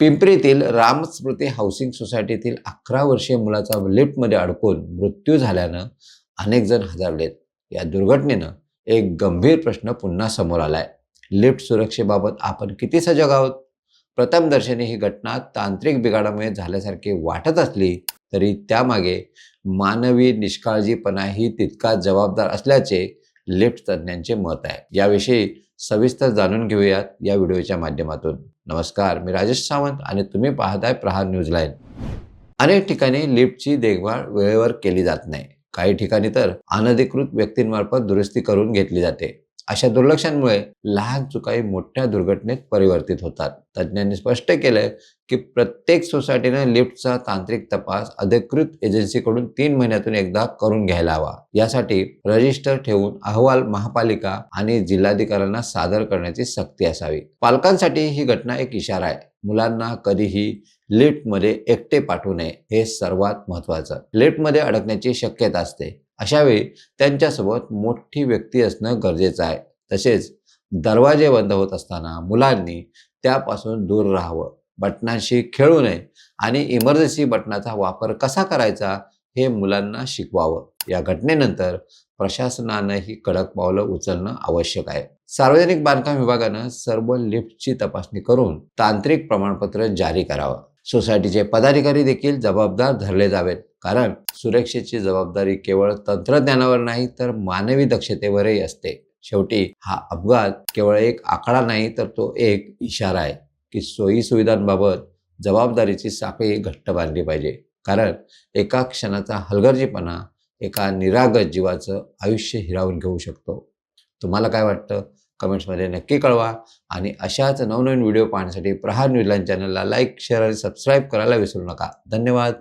पिंपरीतील रामस्मृती housing सोसायटीतील अकरा वर्षीय मुलाचा लिफ्टमध्ये अडकून मृत्यू झाल्यानं अनेक जण हजारलेत. या दुर्घटनेनं एक गंभीर प्रश्न पुन्हा समोर आलाय. लिफ्ट सुरक्षेबाबत आपण किती सजग आहोत? प्रथमदर्शनी ही घटना तांत्रिक बिघाडामुळे झाल्यासारखी वाटत असली तरी त्यामागे मानवी निष्काळजीपणाही तितका जबाबदार असल्याचे लिफ्ट तज्ज्ञांचे मत आहे. याविषयी सविस्तर जाणून घेऊयात या व्हिडिओच्या माध्यमातून. नमस्कार मी राजेश सावंत आणि तुम्ही पाहताय प्रहार न्यूज लाईन. अनेक ठिकाणी लिफ्टची देखभाल वेळेवर केली जात नाही. काही ठिकाणी तर अनधिकृत व्यक्तींमार्फत दुरुस्ती करून घेतली जाते. अशा दुर्लक्षांमुळे लहान चुकाही मोठ्या दुर्घटनेत परिवर्तित होतात. तज्ज्ञांनी स्पष्ट केलंय की प्रत्येक सोसायटीने लिफ्टचा तांत्रिक तपास अधिकृत एजन्सीकडून तीन महिन्यातून एकदा करून घ्यायला हवा. यासाठी रजिस्टर ठेवून अहवाल महापालिका आणि जिल्हाधिकाऱ्यांना सादर करण्याची सक्ती असावी. पालकांसाठी ही घटना एक इशारा आहे. मुलांना कधीही लिफ्टमध्ये एकटे पाठवू नये हे सर्वात महत्वाचं लिफ्टमध्ये अडकण्याची शक्यता असते. अशावेळी त्यांच्यासोबत मोठी व्यक्ती असणं गरजेचं आहे. तसेच दरवाजे बंद होत असताना मुलांनी त्यापासून दूर राहावं. बटनांशी खेळू नये आणि इमर्जन्सी बटनाचा वापर कसा करायचा हे मुलांना शिकवावं. या घटनेनंतर प्रशासनानंही कडक पावलं उचलणं आवश्यक आहे. सार्वजनिक बांधकाम विभागानं सर्व लिफ्टची तपासणी करून तांत्रिक प्रमाणपत्र जारी करावं. सोसायटीचे पदाधिकारी देखील जबाबदार धरले जावेत. कारण सुरक्षेची जबाबदारी केवळ तंत्रज्ञानावर नाही तर मानवी दक्षतेवरही असते. शेवटी हा अपघात केवळ एक आकडा नाही तर तो एक इशारा आहे की सोयी सुविधांबाबत जबाबदारीची साखळी घट्ट बांधली पाहिजे. कारण एका क्षणाचा हलगर्जीपणा एका निरागत जीवाचं आयुष्य हिरावून घेऊ शकतो. तुम्हाला काय वाटतं? कमेंट्समध्ये नक्की कळवा आणि अशाच नवनवीन व्हिडिओ पाहण्यासाठी प्रहार न्यूजलाईन चॅनलला लाईक शेअर आणि सबस्क्राईब करायला विसरू नका. धन्यवाद.